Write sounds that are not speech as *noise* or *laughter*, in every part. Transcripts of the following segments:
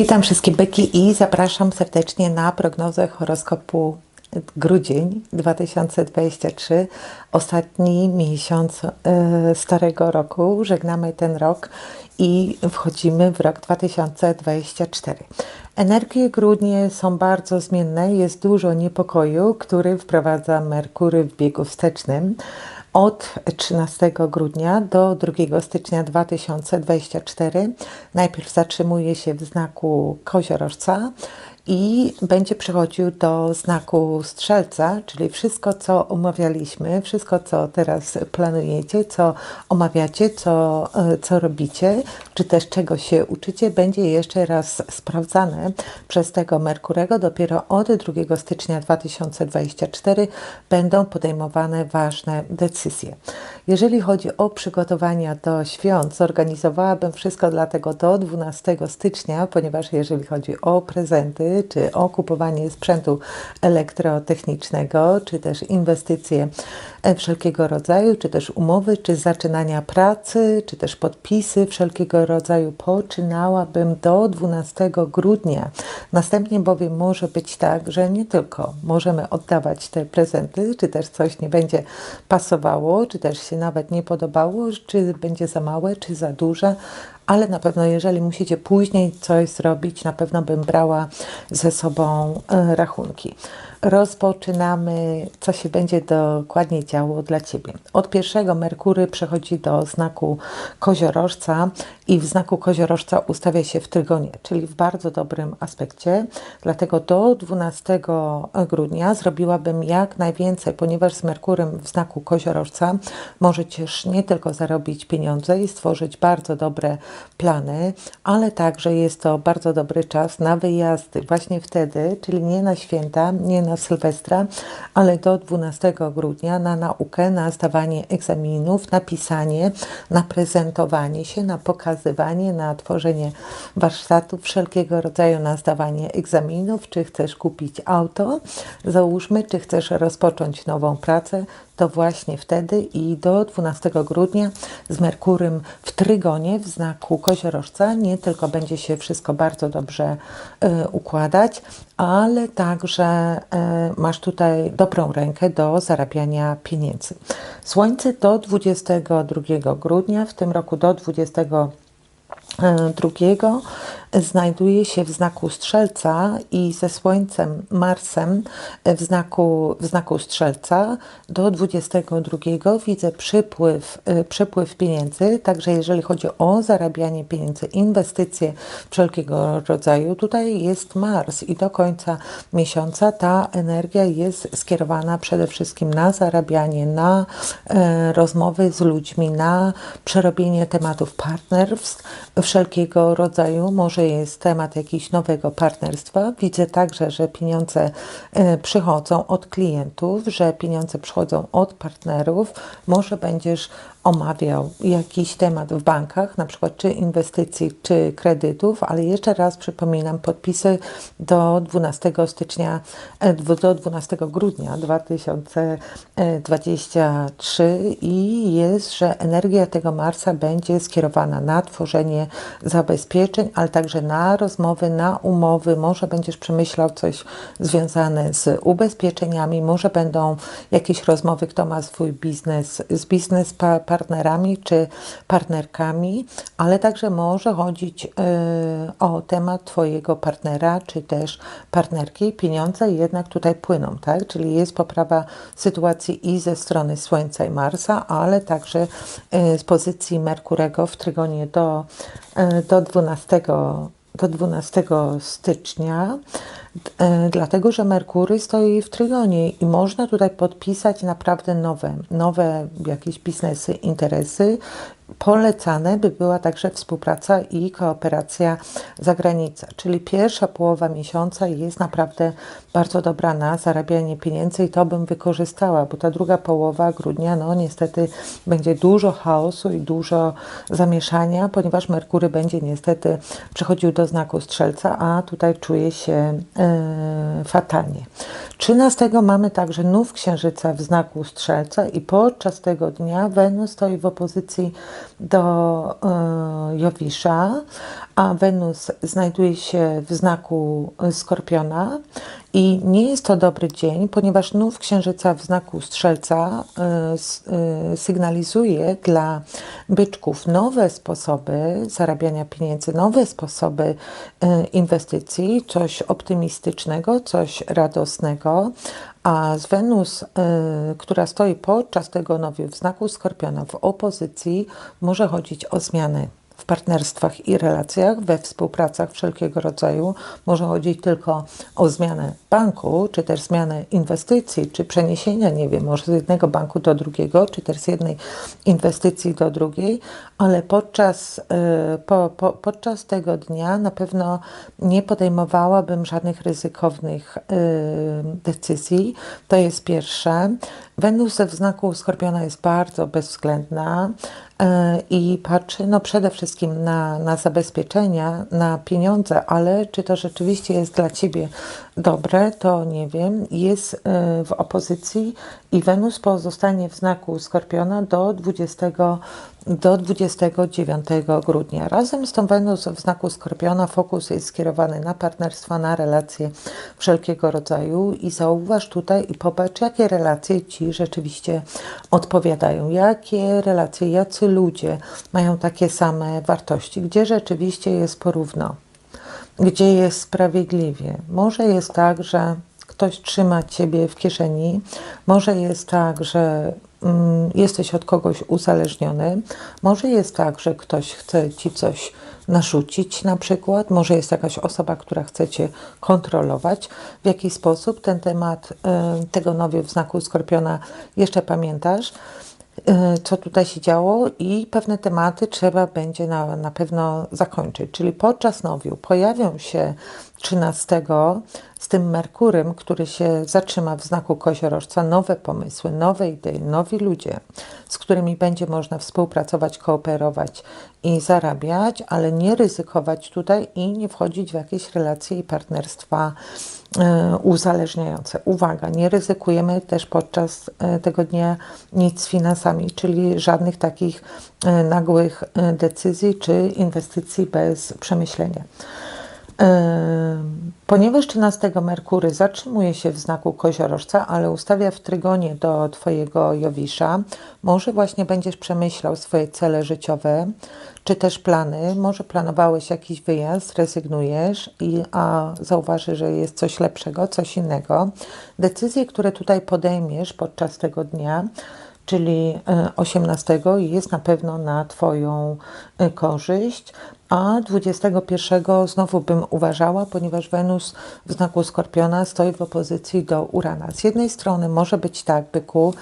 Witam wszystkie byki i zapraszam serdecznie na prognozę horoskopu grudzień 2023, ostatni miesiąc e, starego roku. Żegnamy ten rok i wchodzimy w rok 2024. Energie grudnie są bardzo zmienne, jest dużo niepokoju, który wprowadza Merkury w biegu wstecznym od 13 grudnia do 2 stycznia 2024. Najpierw zatrzymuje się w znaku koziorożca i będzie przechodził do znaku strzelca, czyli wszystko, co omawialiśmy, wszystko, co teraz planujecie, co omawiacie, co, e, co robicie, czy też czego się uczycie, będzie jeszcze raz sprawdzane przez tego Merkurego. Dopiero od 2 stycznia 2024 będą podejmowane ważne decyzje. Jeżeli chodzi o przygotowania do świąt, zorganizowałabym wszystko dlatego do 12 stycznia, ponieważ jeżeli chodzi o prezenty, czy o kupowanie sprzętu elektrotechnicznego, czy też inwestycje wszelkiego rodzaju, czy też umowy, czy zaczynania pracy, czy też podpisy wszelkiego rodzaju, poczynałabym do 12 grudnia. Następnie bowiem może być tak, że nie tylko możemy oddawać te prezenty, czy też coś nie będzie pasowało, czy też się nawet nie podobało, czy będzie za małe, czy za duże, ale na pewno jeżeli musicie później coś zrobić, na pewno bym brała ze sobą e, rachunki. Rozpoczynamy, co się będzie dokładnie działo dla Ciebie. Od pierwszego Merkury przechodzi do znaku koziorożca i w znaku koziorożca ustawia się w trygonie, czyli w bardzo dobrym aspekcie. Dlatego do 12 grudnia zrobiłabym jak najwięcej, ponieważ z Merkurem w znaku koziorożca możecie nie tylko zarobić pieniądze i stworzyć bardzo dobre plany, ale także jest to bardzo dobry czas na wyjazdy właśnie wtedy, czyli nie na święta, nie na Sylwestra, ale do 12 grudnia na naukę, na zdawanie egzaminów, na pisanie, na prezentowanie się, na pokazywanie, na tworzenie warsztatów wszelkiego rodzaju, na zdawanie egzaminów, czy chcesz kupić auto, załóżmy, czy chcesz rozpocząć nową pracę, to właśnie wtedy i do 12 grudnia z Merkurym w Trygonie w znaku koziorożca nie tylko będzie się wszystko bardzo dobrze y, układać, ale także y, masz tutaj dobrą rękę do zarabiania pieniędzy. Słońce do 22 grudnia, w tym roku do 20 drugiego znajduje się w znaku Strzelca i ze Słońcem, Marsem w znaku, w znaku Strzelca. Do 22 widzę przypływ, y, przypływ pieniędzy, także jeżeli chodzi o zarabianie pieniędzy, inwestycje wszelkiego rodzaju, tutaj jest Mars i do końca miesiąca ta energia jest skierowana przede wszystkim na zarabianie, na e, rozmowy z ludźmi, na przerobienie tematów partnerstw wszelkiego rodzaju, może że jest temat jakiegoś nowego partnerstwa. Widzę także, że pieniądze e, przychodzą od klientów, że pieniądze przychodzą od partnerów. Może będziesz omawiał jakiś temat w bankach, na przykład czy inwestycji, czy kredytów, ale jeszcze raz przypominam, podpisy do 12 stycznia, e, do 12 grudnia 2023 i jest, że energia tego Marsa będzie skierowana na tworzenie zabezpieczeń, ale także na rozmowy, na umowy. Może będziesz przemyślał coś związane z ubezpieczeniami, może będą jakieś rozmowy, kto ma swój biznes, z biznes partnerami czy partnerkami, ale także może chodzić y, o temat Twojego partnera czy też partnerki. Pieniądze jednak tutaj płyną, tak? Czyli jest poprawa sytuacji i ze strony Słońca i Marsa, ale także y, z pozycji Merkurego w trygonie do, y, do 12 do 12 stycznia. E, dlatego że Merkury stoi w trygonie i można tutaj podpisać naprawdę nowe, nowe jakieś biznesy, interesy. Polecane by była także współpraca i kooperacja zagranica, czyli pierwsza połowa miesiąca jest naprawdę bardzo dobra na zarabianie pieniędzy i to bym wykorzystała, bo ta druga połowa grudnia, no niestety będzie dużo chaosu i dużo zamieszania, ponieważ Merkury będzie niestety przechodził do znaku strzelca, a tutaj czuje się fatalnie. 13 mamy także nów księżyca w znaku strzelca i podczas tego dnia Wenus stoi w opozycji do e, Jowisza, a Wenus znajduje się w znaku Skorpiona i nie jest to dobry dzień, ponieważ nów księżyca w znaku Strzelca y, y, sygnalizuje dla byczków nowe sposoby zarabiania pieniędzy, nowe sposoby y, inwestycji, coś optymistycznego, coś radosnego, a z Wenus, która stoi podczas tego nowiu w znaku Skorpiona w opozycji, może chodzić o zmiany w partnerstwach i relacjach, we współpracach wszelkiego rodzaju. Może chodzić tylko o zmianę banku, czy też zmianę inwestycji, czy przeniesienia, nie wiem, może z jednego banku do drugiego, czy też z jednej inwestycji do drugiej, ale podczas, y, po, po, podczas tego dnia na pewno nie podejmowałabym żadnych ryzykownych y, decyzji. To jest pierwsze. Wenus w znaku Skorpiona jest bardzo bezwzględna y, i patrzy no przede wszystkim na, na zabezpieczenia, na pieniądze, ale czy to rzeczywiście jest dla Ciebie dobre, to nie wiem. Jest w opozycji i Wenus pozostanie w znaku Skorpiona do 20 do 29 grudnia. Razem z tą Wenus w znaku Skorpiona fokus jest skierowany na partnerstwa, na relacje wszelkiego rodzaju. I zauważ tutaj i popatrz, jakie relacje Ci rzeczywiście odpowiadają, jakie relacje, jacy ludzie mają takie same wartości, gdzie rzeczywiście jest porówno, gdzie jest sprawiedliwie. Może jest tak, że ktoś trzyma Ciebie w kieszeni, może jest tak, że jesteś od kogoś uzależniony. Może jest tak, że ktoś chce ci coś narzucić, na przykład. Może jest jakaś osoba, która chce cię kontrolować. W jaki sposób ten temat y, tego nowiu w znaku skorpiona jeszcze pamiętasz? Y, co tutaj się działo i pewne tematy trzeba będzie na, na pewno zakończyć. Czyli podczas nowiu pojawią się 13 z tym Merkurem, który się zatrzyma w znaku koziorożca, nowe pomysły, nowe idee, nowi ludzie, z którymi będzie można współpracować, kooperować i zarabiać, ale nie ryzykować tutaj i nie wchodzić w jakieś relacje i partnerstwa e, uzależniające. Uwaga, nie ryzykujemy też podczas e, tego dnia nic z finansami, czyli żadnych takich e, nagłych decyzji czy inwestycji bez przemyślenia. Ponieważ 13 Merkury zatrzymuje się w znaku koziorożca, ale ustawia w trygonie do Twojego Jowisza, może właśnie będziesz przemyślał swoje cele życiowe, czy też plany. Może planowałeś jakiś wyjazd, rezygnujesz, i, a zauważysz, że jest coś lepszego, coś innego. Decyzje, które tutaj podejmiesz podczas tego dnia, czyli 18 e, jest na pewno na Twoją e, korzyść, a 21 znowu bym uważała, ponieważ Wenus w znaku Skorpiona stoi w opozycji do Urana. Z jednej strony może być tak, byku,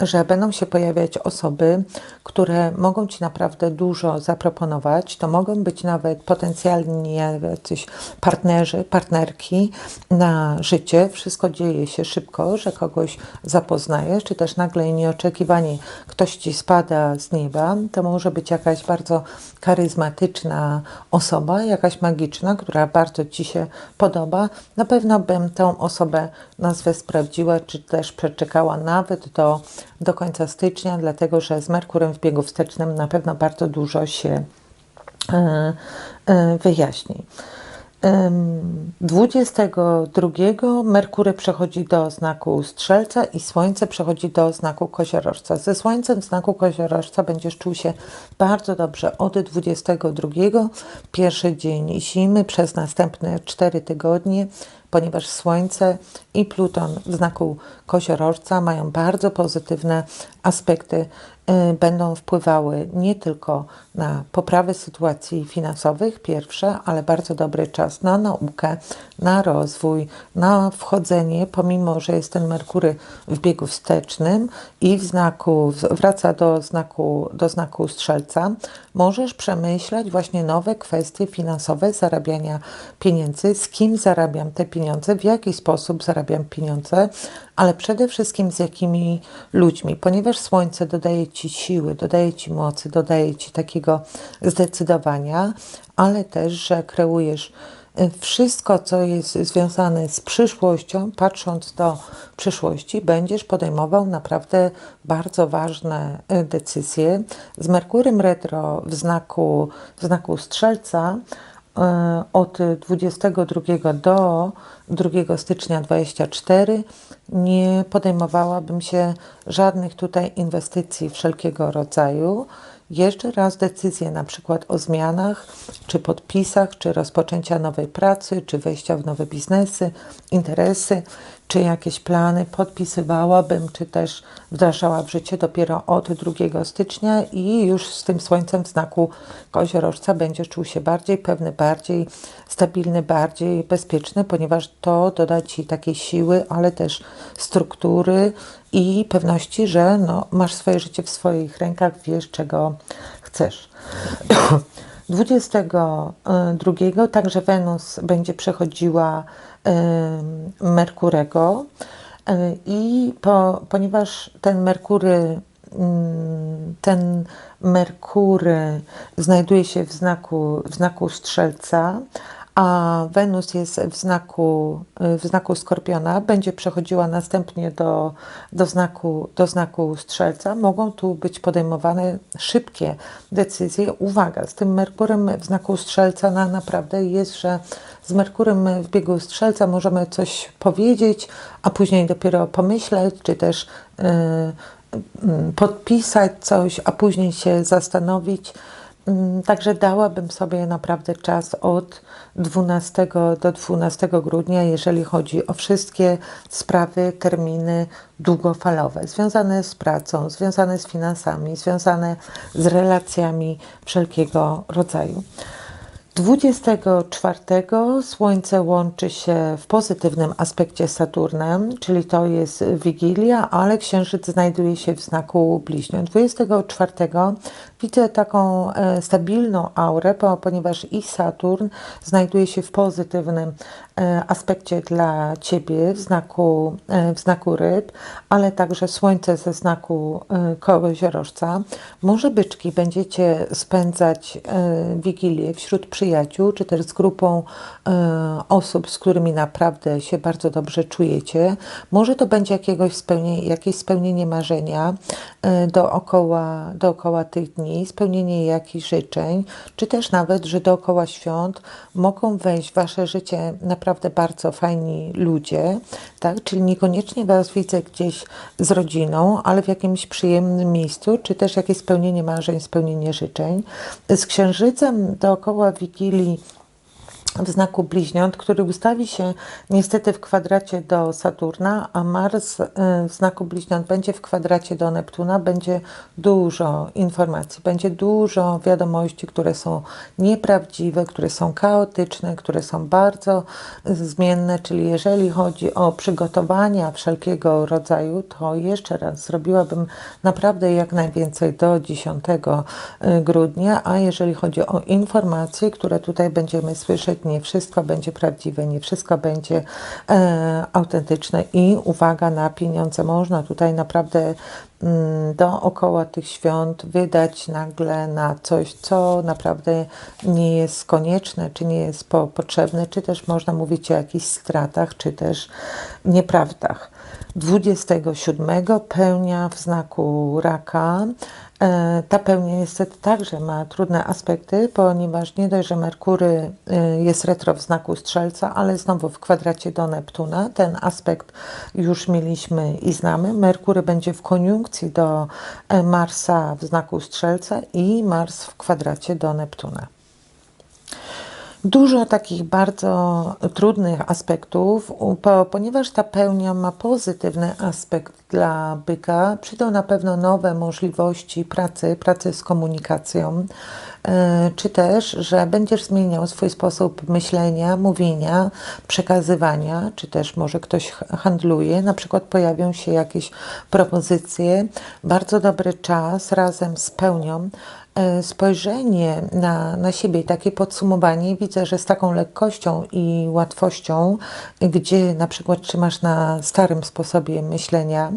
że będą się pojawiać osoby, które mogą Ci naprawdę dużo zaproponować. To mogą być nawet potencjalnie jacyś partnerzy, partnerki na życie. Wszystko dzieje się szybko, że kogoś zapoznajesz, czy też nagle nieoczekiwanie ktoś Ci spada z nieba. To może być jakaś bardzo charyzmatyczna osoba, jakaś magiczna, która bardzo Ci się podoba. Na pewno bym tę osobę nazwę sprawdziła, czy też przeczekała nawet do do końca stycznia, dlatego że z Merkurem w biegu wstecznym na pewno bardzo dużo się e, e, wyjaśni. 22 Merkury przechodzi do znaku Strzelca i Słońce przechodzi do znaku Koziorożca. Ze Słońcem w znaku Koziorożca będziesz czuł się bardzo dobrze od 22, pierwszy dzień zimy, przez następne 4 tygodnie ponieważ Słońce i Pluton w znaku koziorożca mają bardzo pozytywne aspekty Y, będą wpływały nie tylko na poprawę sytuacji finansowych, pierwsze, ale bardzo dobry czas na naukę, na rozwój, na wchodzenie, pomimo że jest ten Merkury w biegu wstecznym i w znaku, wraca do znaku, do znaku strzelca, możesz przemyśleć właśnie nowe kwestie finansowe zarabiania pieniędzy, z kim zarabiam te pieniądze, w jaki sposób zarabiam pieniądze, ale przede wszystkim z jakimi ludźmi, ponieważ Słońce dodaje Ci siły, dodaje Ci mocy, dodaje Ci takiego zdecydowania, ale też, że kreujesz e, wszystko, co jest związane z przyszłością, patrząc do przyszłości, będziesz podejmował naprawdę bardzo ważne e, decyzje. Z Merkurym retro w znaku, w znaku Strzelca od 22 do 2 stycznia 24 nie podejmowałabym się żadnych tutaj inwestycji wszelkiego rodzaju. Jeszcze raz decyzję na przykład o zmianach, czy podpisach, czy rozpoczęcia nowej pracy, czy wejścia w nowe biznesy, interesy, czy jakieś plany podpisywałabym, czy też wdrażała w życie dopiero od 2 stycznia i już z tym słońcem w znaku koziorożca będziesz czuł się bardziej pewny, bardziej stabilny, bardziej bezpieczny, ponieważ to doda Ci takiej siły, ale też struktury i pewności, że no, masz swoje życie w swoich rękach, wiesz czego chcesz. *clears throat* 22 także Wenus będzie przechodziła Merkurego. I po, ponieważ ten Merkury mm, ten Merkury znajduje się w znaku, w znaku Strzelca, a Wenus jest w znaku, w znaku Skorpiona, będzie przechodziła następnie do, do, znaku, do znaku Strzelca, mogą tu być podejmowane szybkie decyzje. Uwaga, z tym Merkurem w znaku Strzelca na, naprawdę jest, że z Merkurem w biegu Strzelca możemy coś powiedzieć, a później dopiero pomyśleć, czy też yy, podpisać coś, a później się zastanowić. Mm, także dałabym sobie naprawdę czas od 12 do 12 grudnia, jeżeli chodzi o wszystkie sprawy, terminy długofalowe, związane z pracą, związane z finansami, związane z relacjami wszelkiego rodzaju. 24 Słońce łączy się w pozytywnym aspekcie Saturnem, czyli to jest Wigilia, ale Księżyc znajduje się w znaku bliźniąt. 24 widzę taką e, stabilną aurę, ponieważ i Saturn znajduje się w pozytywnym aspekcie dla Ciebie w znaku, e, w znaku ryb, ale także Słońce ze znaku koziorożca. Może byczki będziecie spędzać Wigilię wśród przyjaciół, czy też z grupą osób, z którymi naprawdę się bardzo dobrze czujecie. Może to będzie jakiegoś spełnienie, jakieś spełnienie marzenia dookoła, dookoła tych dni spełnienie jakichś życzeń, czy też nawet, że dookoła świąt mogą wejść w Wasze życie naprawdę bardzo fajni ludzie, tak? Czyli niekoniecznie Was widzę gdzieś z rodziną, ale w jakimś przyjemnym miejscu, czy też jakieś spełnienie marzeń, spełnienie życzeń. Z księżycem dookoła Wigilii w znaku bliźniąt, który ustawi się niestety w kwadracie do Saturna, a Mars y, w znaku bliźniąt będzie w kwadracie do Neptuna, będzie dużo informacji, będzie dużo wiadomości, które są nieprawdziwe, które są chaotyczne, które są bardzo zmienne, czyli jeżeli chodzi o przygotowania wszelkiego rodzaju, to jeszcze raz zrobiłabym naprawdę jak najwięcej do 10 y, grudnia, a jeżeli chodzi o informacje, które tutaj będziemy słyszeć, nie wszystko będzie prawdziwe, nie wszystko będzie e, autentyczne i uwaga na pieniądze. Można tutaj naprawdę mm, dookoła tych świąt wydać nagle na coś, co naprawdę nie jest konieczne, czy nie jest po, potrzebne, czy też można mówić o jakichś stratach, czy też nieprawdach. 27 pełnia w znaku raka E, ta pełnia niestety także ma trudne aspekty, ponieważ nie dość, że Merkury e, jest retro w znaku Strzelca, ale znowu w kwadracie do Neptuna. Ten aspekt już mieliśmy i znamy. Merkury będzie w koniunkcji do e, Marsa w znaku Strzelca i Mars w kwadracie do Neptuna. Dużo takich bardzo trudnych aspektów, ponieważ ta pełnia ma pozytywny aspekt dla byka, przyjdą na pewno nowe możliwości pracy, pracy z komunikacją, e, czy też, że będziesz zmieniał swój sposób myślenia, mówienia, przekazywania, czy też może ktoś handluje, na przykład pojawią się jakieś propozycje, bardzo dobry czas razem z pełnią spojrzenie na, na siebie i takie podsumowanie widzę, że z taką lekkością i łatwością, gdzie na przykład trzymasz na starym sposobie myślenia,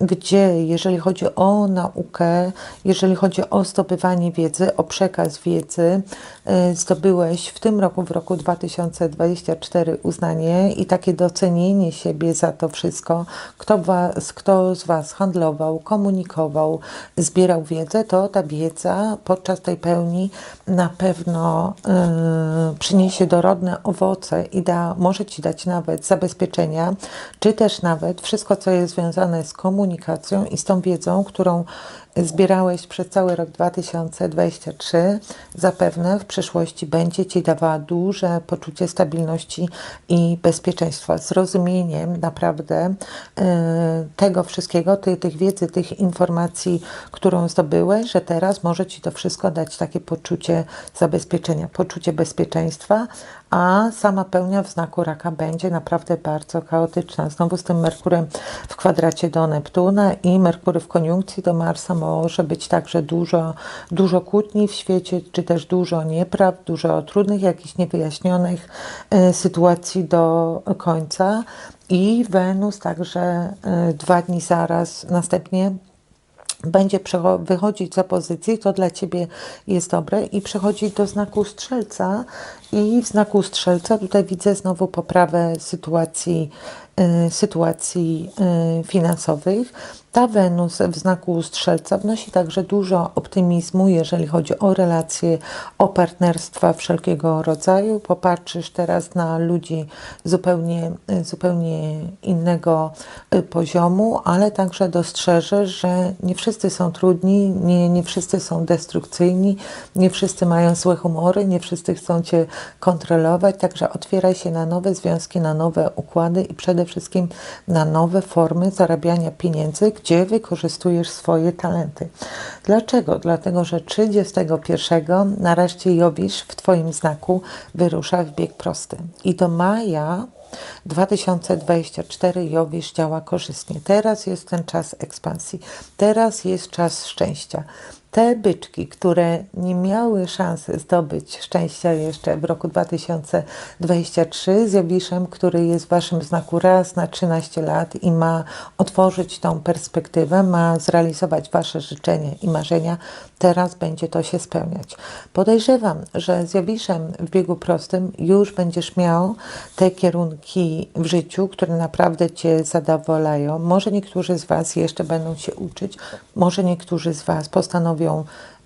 gdzie jeżeli chodzi o naukę, jeżeli chodzi o zdobywanie wiedzy, o przekaz wiedzy, e, zdobyłeś w tym roku, w roku 2024 uznanie i takie docenienie siebie za to wszystko, kto, was, kto z Was handlował, komunikował, zbierał wiedzę, to ta wiedza podczas tej pełni na pewno y, przyniesie dorodne owoce i da, może Ci dać nawet zabezpieczenia, czy też nawet wszystko, co jest związane z komunikacją i z tą wiedzą, którą zbierałeś przez cały rok 2023, zapewne w przyszłości będzie Ci dawała duże poczucie stabilności i bezpieczeństwa. Zrozumieniem naprawdę y, tego wszystkiego, tej, tych wiedzy, tych informacji, którą zdobyłeś, że teraz może Ci to wszystko dać takie poczucie zabezpieczenia, poczucie bezpieczeństwa, a sama pełnia w znaku raka będzie naprawdę bardzo chaotyczna. Znowu z tym Merkurem w kwadracie do Neptuna i Merkury w koniunkcji do Marsa może być także dużo, dużo kłótni w świecie, czy też dużo nieprawd, dużo trudnych, jakichś niewyjaśnionych y, sytuacji do końca. I Wenus także y, dwa dni zaraz następnie będzie wychodzić z opozycji, to dla Ciebie jest dobre i przechodzi do znaku strzelca i w znaku strzelca tutaj widzę znowu poprawę sytuacji, y, sytuacji y, finansowych. Ta Wenus w znaku strzelca wnosi także dużo optymizmu, jeżeli chodzi o relacje, o partnerstwa wszelkiego rodzaju. Popatrzysz teraz na ludzi zupełnie, zupełnie innego y, poziomu, ale także dostrzeżesz, że nie wszyscy są trudni, nie, nie wszyscy są destrukcyjni, nie wszyscy mają złe humory, nie wszyscy chcą Cię kontrolować, także otwieraj się na nowe związki, na nowe układy i przede wszystkim na nowe formy zarabiania pieniędzy, gdzie wykorzystujesz swoje talenty. Dlaczego? Dlatego, że 31 nareszcie Jowisz w Twoim znaku wyrusza w bieg prosty. I do maja 2024 Jowisz działa korzystnie. Teraz jest ten czas ekspansji. Teraz jest czas szczęścia te byczki, które nie miały szansy zdobyć szczęścia jeszcze w roku 2023 z który jest w Waszym znaku raz na 13 lat i ma otworzyć tą perspektywę, ma zrealizować Wasze życzenia i marzenia, teraz będzie to się spełniać. Podejrzewam, że z w biegu prostym już będziesz miał te kierunki w życiu, które naprawdę Cię zadowalają. Może niektórzy z Was jeszcze będą się uczyć, może niektórzy z Was postanowią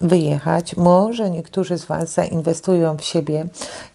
wyjechać. Może niektórzy z Was zainwestują w siebie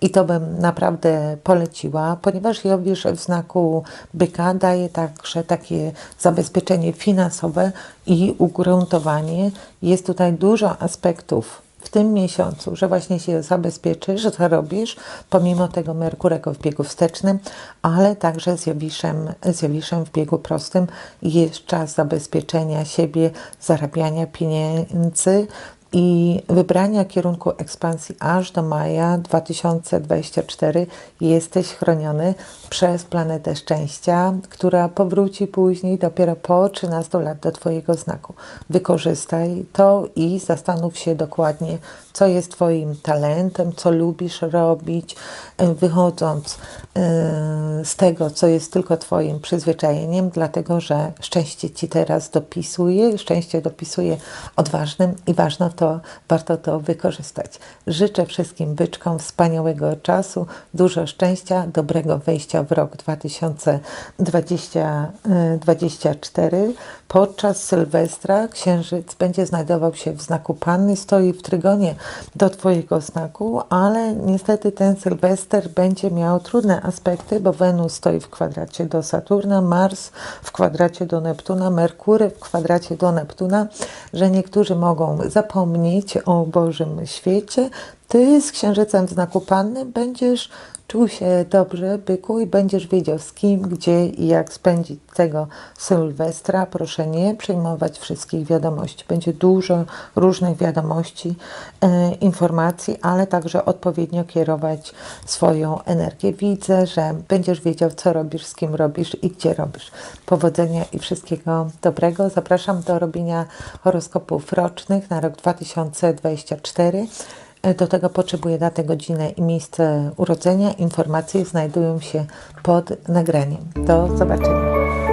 i to bym naprawdę poleciła, ponieważ Jowisz w znaku byka daje także takie zabezpieczenie finansowe i ugruntowanie. Jest tutaj dużo aspektów tym miesiącu, że właśnie się zabezpieczysz, że zarobisz, pomimo tego Merkurego w biegu wstecznym, ale także z Jowiszem, z Jowiszem w biegu prostym. Jest czas zabezpieczenia siebie, zarabiania pieniędzy, i wybrania kierunku ekspansji aż do maja 2024 jesteś chroniony przez planetę szczęścia, która powróci później dopiero po 13 lat do Twojego znaku. Wykorzystaj to i zastanów się dokładnie, co jest Twoim talentem, co lubisz robić, e, wychodząc e, z tego, co jest tylko Twoim przyzwyczajeniem, dlatego że szczęście Ci teraz dopisuje, szczęście dopisuje odważnym i ważne to, warto to wykorzystać. Życzę wszystkim byczkom wspaniałego czasu, dużo szczęścia, dobrego wejścia w rok 2024. Podczas Sylwestra księżyc będzie znajdował się w znaku Panny, stoi w trygonie do Twojego znaku, ale niestety ten Sylwester będzie miał trudne aspekty, bo Wenus stoi w kwadracie do Saturna, Mars w kwadracie do Neptuna, Merkury w kwadracie do Neptuna, że niektórzy mogą zapomnieć o Bożym świecie. Ty z księżycem w znaku Panny będziesz czuł się dobrze, byku, i będziesz wiedział z kim, gdzie i jak spędzić tego Sylwestra. Proszę nie przejmować wszystkich wiadomości. Będzie dużo różnych wiadomości, e, informacji, ale także odpowiednio kierować swoją energię. Widzę, że będziesz wiedział, co robisz, z kim robisz i gdzie robisz. Powodzenia i wszystkiego dobrego. Zapraszam do robienia horoskopów rocznych na rok 2024. Do tego potrzebuję datę, godzinę i miejsce urodzenia. Informacje znajdują się pod nagraniem. Do zobaczenia.